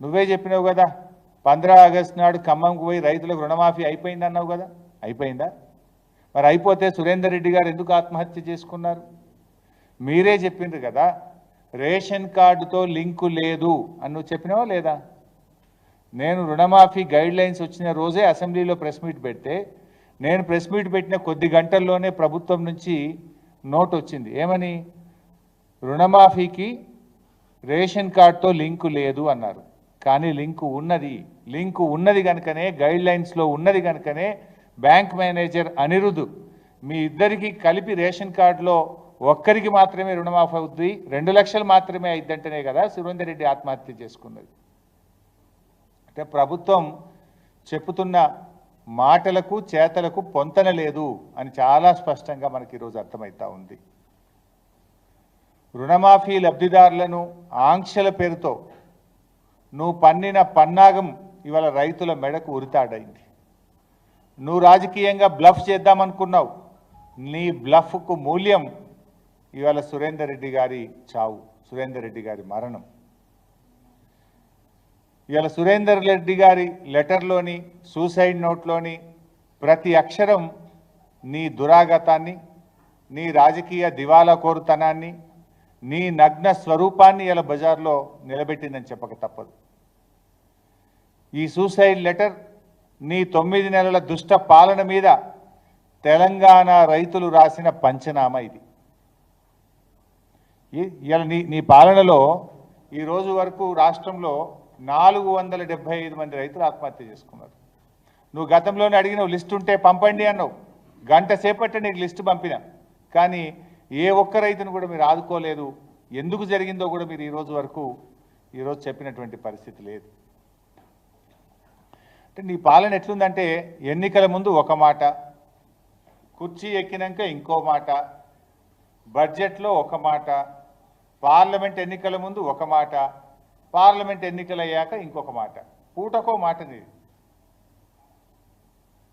నువ్వే చెప్పినావు కదా పంద్రా ఆగస్టు నాడు ఖమ్మంకు పోయి రైతులకు రుణమాఫీ అయిపోయింది అన్నావు కదా అయిపోయిందా? మరి అయిపోతే సురేందర్ రెడ్డి గారు ఎందుకు ఆత్మహత్య చేసుకున్నారు? మీరే చెప్పిండ్రు కదా రేషన్ కార్డుతో లింకు లేదు అని నువ్వు చెప్పినావా లేదా? నేను రుణమాఫీ గైడ్ లైన్స్ వచ్చిన రోజే అసెంబ్లీలో ప్రెస్ మీట్ పెడితే నేను ప్రెస్ మీట్ పెట్టిన కొద్ది గంటల్లోనే ప్రభుత్వం నుంచి నోట్ వచ్చింది. ఏమని? రుణమాఫీకి రేషన్ కార్డుతో లింకు లేదు అన్నారు. కానీ లింకు ఉన్నది. లింకు ఉన్నది కనుకనే గైడ్ లైన్స్లో ఉన్నది కనుకనే బ్యాంక్ మేనేజర్ అనిరుద్ మీ ఇద్దరికి కలిపి రేషన్ కార్డులో ఒక్కరికి మాత్రమే రుణమాఫీ అవుద్ది. రెండు లక్షలు మాత్రమే అయిద్దంటేనే కదా సురేందర్ రెడ్డి ఆత్మహత్య చేసుకున్నది. అంటే ప్రభుత్వం చెప్పుతున్న మాటలకు చేతలకు పొంతన లేదు అని చాలా స్పష్టంగా మనకి ఈరోజు అర్థమవుతా ఉంది. రుణమాఫీ లబ్ధిదారులను ఆంక్షల పేరుతో నువ్వు పన్నిన పన్నాగం ఇవాళ రైతుల మెడకు ఉరితాడైంది. నువ్వు రాజకీయంగా బ్లఫ్ చేద్దామనుకున్నావు. నీ బ్లఫ్కు మూల్యం ఇవాళ సురేందర్ రెడ్డి గారి చావు సురేందర్ రెడ్డి గారి మరణం. ఇవాళ సురేందర్ రెడ్డి గారి లెటర్లోని సూసైడ్ నోట్లోని ప్రతి అక్షరం నీ దురాగతాన్ని నీ రాజకీయ దివాలా కోరుతనాన్ని నీ నగ్న స్వరూపాన్ని ఇలా బజార్లో నిలబెట్టిందని చెప్పక తప్పదు. ఈ సూసైడ్ లెటర్ నీ తొమ్మిది నెలల దుష్ట పాలన మీద తెలంగాణ రైతులు రాసిన పంచనామా ఇది. ఇలా నీ నీ పాలనలో ఈ రోజు వరకు రాష్ట్రంలో నాలుగు వందల డెబ్బై ఐదు మంది రైతులు ఆత్మహత్య చేసుకున్నారు. నువ్వు గతంలోనే అడిగినవు లిస్ట్ ఉంటే పంపండి అన్నావు. గంట సేపట్టే నీకు లిస్టు పంపిన. కానీ ఏ ఒక్క రైతును కూడా మీరు ఆదుకోలేదు. ఎందుకు జరిగిందో కూడా మీరు ఈరోజు వరకు ఈరోజు చెప్పినటువంటి పరిస్థితి లేదు. అంటే నీ పాలన ఎట్లుందంటే ఎన్నికల ముందు ఒక మాట కుర్చీ ఎక్కినాక ఇంకో మాట బడ్జెట్లో ఒక మాట పార్లమెంట్ ఎన్నికల ముందు ఒక మాట పార్లమెంట్ ఎన్నికలు అయ్యాక ఇంకొక మాట. పూటకో మాట నీది.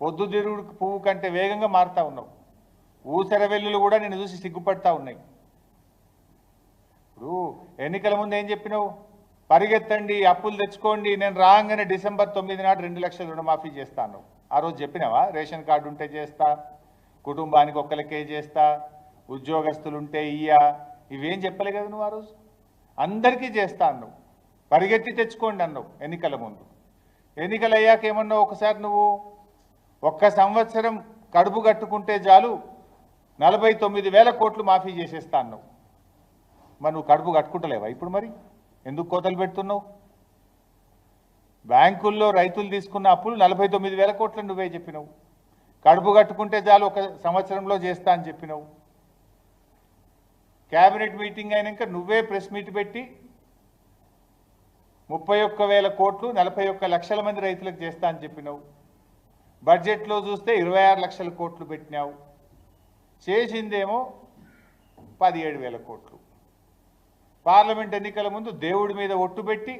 పొద్దుతిరుగుడు పువ్వు కంటే వేగంగా మారుతా ఉన్నావు. ఊసర వెల్లులు కూడా నేను చూసి సిగ్గుపడతా ఉన్నాయి. ఇప్పుడు ఎన్నికల ముందు ఏం చెప్పినావు? పరిగెత్తండి అప్పులు తెచ్చుకోండి నేను రాగానే డిసెంబర్ తొమ్మిది నాడు రెండు లక్షల రుణమాఫీ చేస్తాను. ఆ రోజు చెప్పినావా? రేషన్ కార్డు ఉంటే చేస్తా కుటుంబానికి ఒక్కరికే చేస్తా ఉద్యోగస్తులు ఉంటే ఇయ్యా. ఇవేం చెప్పలే కదా నువ్వు ఆ రోజు? అందరికీ చేస్తా అన్నావు. పరిగెత్తి తెచ్చుకోండి అన్నావు ఎన్నికల ముందు. ఎన్నికలు అయ్యాక ఏమన్నావు ఒకసారి నువ్వు? ఒక్క సంవత్సరం కడుపు కట్టుకుంటే చాలు నలభై తొమ్మిది వేల కోట్లు మాఫీ చేసేస్తా అన్నావు మరి నువ్వు కడుపు కట్టుకుంటలేవా ఇప్పుడు మరి? ఎందుకు కోతలు పెడుతున్నావు? బ్యాంకుల్లో రైతులు తీసుకున్న అప్పులు నలభై తొమ్మిది వేల కోట్లు నువ్వే చెప్పినావు. కడుపు కట్టుకుంటే చాలు ఒక సంవత్సరంలో చేస్తా అని చెప్పినావు. క్యాబినెట్ మీటింగ్ అయినాక నువ్వే ప్రెస్ మీట్ పెట్టి ముప్పై ఒక్క వేల కోట్లు నలభై ఒక్క లక్షల మంది రైతులకు చేస్తా అని చెప్పినావు. బడ్జెట్లో చూస్తే ఇరవై ఆరు లక్షల కోట్లు పెట్టినావు. చేసిందేమో పదిహేడు వేల కోట్లు. పార్లమెంట్ ఎన్నికల ముందు దేవుడి మీద ఒట్టు పెట్టి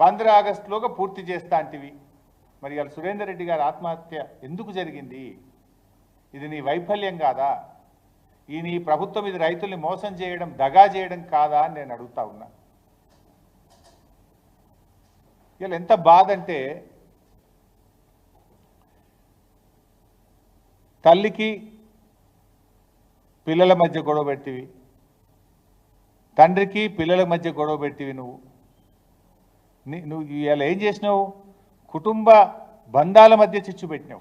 పంద్ర ఆగస్టులోగా పూర్తి చేస్తాంటివి మరి ఇవాళ సురేందర్ రెడ్డి గారి ఆత్మహత్య ఎందుకు జరిగింది? ఇది నీ వైఫల్యం కాదా? ఈ నీ ప్రభుత్వం ఇది రైతుల్ని మోసం చేయడం దగా చేయడం కాదా అని నేను అడుగుతా ఉన్నా. ఇలా ఎంత బాధ అంటే తల్లికి పిల్లల మధ్య గొడవ పెట్టివి. తండ్రికి పిల్లల మధ్య గొడవ పెట్టివి నువ్వు. నీ- నువ్వు ఇలా ఏం చేసినావు? కుటుంబ బంధాల మధ్య చిచ్చు పెట్టినావు.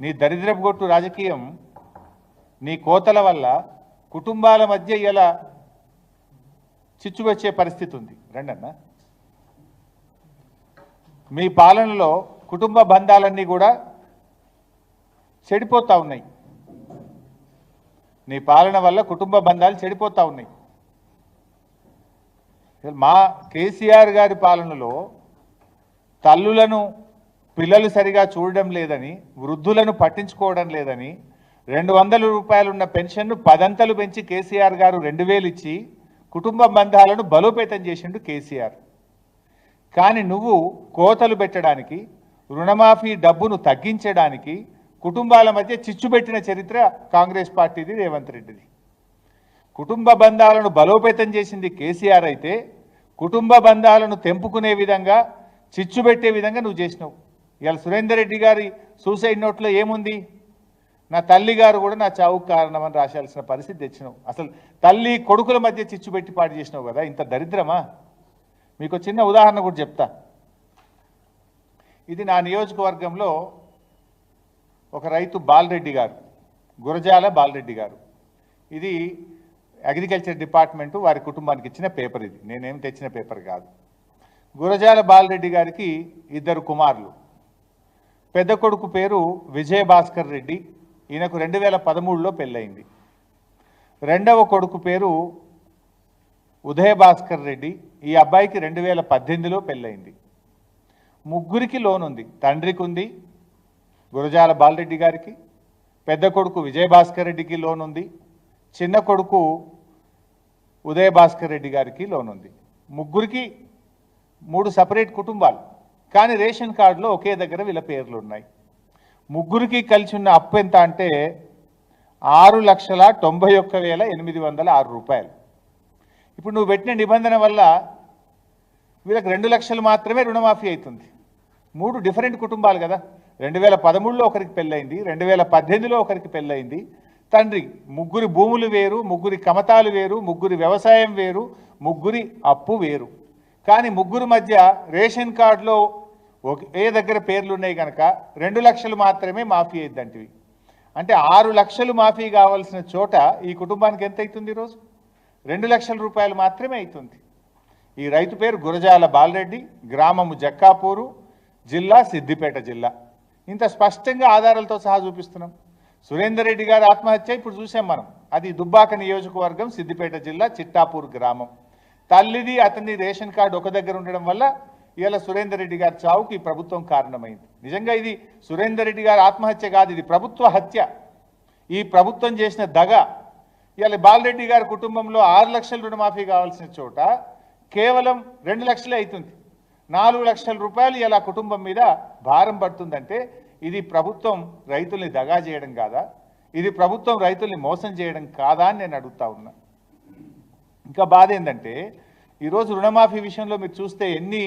నీ దరిద్రపు గొట్టు రాజకీయం నీ కోతల వల్ల కుటుంబాల మధ్య ఇలా చిచ్చు వచ్చే పరిస్థితి ఉంది. రండన్న. మీ పాలనలో కుటుంబ బంధాలన్నీ కూడా చెడిపోతూ ఉన్నాయి. నీ పాలన వల్ల కుటుంబ బంధాలు చెడిపోతూ ఉన్నాయి. మా కేసీఆర్ గారి పాలనలో తల్లులను పిల్లలు సరిగా చూడడం లేదని వృద్ధులను పట్టించుకోవడం లేదని రెండు వందల రూపాయలున్న పెన్షన్ను పదంతలు పెంచి కేసీఆర్ గారు రెండు వేలు ఇచ్చి కుటుంబ బంధాలను బలోపేతం చేసిండు కేసీఆర్. కానీ నువ్వు కోతలు పెట్టడానికి రుణమాఫీ డబ్బును తగ్గించడానికి కుటుంబాల మధ్య చిచ్చు పెట్టిన చరిత్ర కాంగ్రెస్ పార్టీది రేవంత్ రెడ్డిది. కుటుంబ బంధాలను బలోపేతం చేసింది కేసీఆర్ అయితే కుటుంబ బంధాలను తెంపుకునే విధంగా చిచ్చు పెట్టే విధంగా నువ్వు చేసినావు. ఇవాళ సురేందర్ రెడ్డి గారి సూసైడ్ నోట్లో ఏముంది? నా తల్లి గారు కూడా నా చావుకు కారణమని రాశాల్సిన పరిస్థితి తెచ్చినావు. అసలు తల్లి కొడుకుల మధ్య చిచ్చు పెట్టి పాటు చేసినావు కదా ఇంత దరిద్రమా? మీకు చిన్న ఉదాహరణ కూడా చెప్తా. ఇది నా నియోజకవర్గంలో ఒక రైతు బాలరెడ్డి గారు గురజాల బాలరెడ్డి గారు. ఇది అగ్రికల్చర్ డిపార్ట్మెంటు వారి కుటుంబానికి ఇచ్చిన పేపర్ ఇది. నేనేం తెచ్చిన పేపర్ కాదు. గురజాల బాలరెడ్డి గారికి ఇద్దరు కుమారులు. పెద్ద కొడుకు పేరు విజయభాస్కర్ రెడ్డి. ఈయనకు రెండు వేల పదమూడులో పెళ్ళయింది. రెండవ కొడుకు పేరు ఉదయభాస్కర్ రెడ్డి. ఈ అబ్బాయికి రెండు వేల పద్దెనిమిదిలో పెళ్ళయింది. ముగ్గురికి లోన్ ఉంది తండ్రికి ఉంది గురజాల బాలరెడ్డి గారికి పెద్ద కొడుకు విజయభాస్కర్ రెడ్డికి లోన్ ఉంది చిన్న కొడుకు ఉదయభాస్కర్ రెడ్డి గారికి లోన్ ఉంది. ముగ్గురికి మూడు సపరేట్ కుటుంబాలు కానీ రేషన్ కార్డులో ఒకే దగ్గర వీళ్ళ పేర్లు ఉన్నాయి. ముగ్గురికి కలిసి ఉన్న అప్పు ఎంత అంటే ఆరు లక్షల తొంభై ఒక్క వేల ఎనిమిది వందల ఆరు రూపాయలు. ఇప్పుడు నువ్వు పెట్టిన నిబంధన వల్ల వీళ్ళకి రెండు లక్షలు మాత్రమే రుణమాఫీ అవుతుంది. మూడు డిఫరెంట్ కుటుంబాలు కదా. రెండు వేల పదమూడులో ఒకరికి పెళ్ళయింది రెండు వేల పద్దెనిమిదిలో ఒకరికి పెళ్ళయింది. తండ్రి ముగ్గురి భూములు వేరు ముగ్గురి కమతాలు వేరు ముగ్గురి వ్యవసాయం వేరు ముగ్గురి అప్పు వేరు. కానీ ముగ్గురు మధ్య రేషన్ కార్డులో ఒకే దగ్గర పేర్లు ఉన్నాయి కనుక రెండు లక్షలు మాత్రమే మాఫీ అయ్యిద్దంటివి అంటే ఆరు లక్షలు మాఫీ కావాల్సిన చోట ఈ కుటుంబానికి ఎంత అవుతుంది ఈరోజు రెండు లక్షల రూపాయలు మాత్రమే అవుతుంది. ఈ రైతు పేరు గురజాల బాలరెడ్డి గ్రామము జక్కాపూరు జిల్లా సిద్దిపేట జిల్లా. ఇంత స్పష్టంగా ఆధారాలతో సహా చూపిస్తున్నాం. సురేందర్ రెడ్డి గారి ఆత్మహత్య ఇప్పుడు చూసాం మనం. అది దుబ్బాక నియోజకవర్గం సిద్దిపేట జిల్లా చిట్టాపూర్ గ్రామం. తల్లిది అతని రేషన్ కార్డు ఒక దగ్గర ఉండడం వల్ల ఇవాళ సురేందర్ రెడ్డి గారి చావుకి ఈ ప్రభుత్వం కారణమైంది. నిజంగా ఇది సురేందర్ రెడ్డి గారి ఆత్మహత్య కాదు ఇది ప్రభుత్వ హత్య. ఈ ప్రభుత్వం చేసిన దగ. ఇవాళ బాలరెడ్డి గారి కుటుంబంలో ఆరు లక్షల రుణమాఫీ కావాల్సిన చోట కేవలం రెండు లక్షలే అవుతుంది. నాలుగు లక్షల రూపాయలు ఇలా కుటుంబం మీద భారం పడుతుందంటే ఇది ప్రభుత్వం రైతుల్ని దగా చేయడం కాదా? ఇది ప్రభుత్వం రైతుల్ని మోసం చేయడం కాదా అని నేను అడుగుతా ఉన్నా. ఇంకా బాధ ఏంటంటే ఈరోజు రుణమాఫీ విషయంలో మీరు చూస్తే ఎన్ని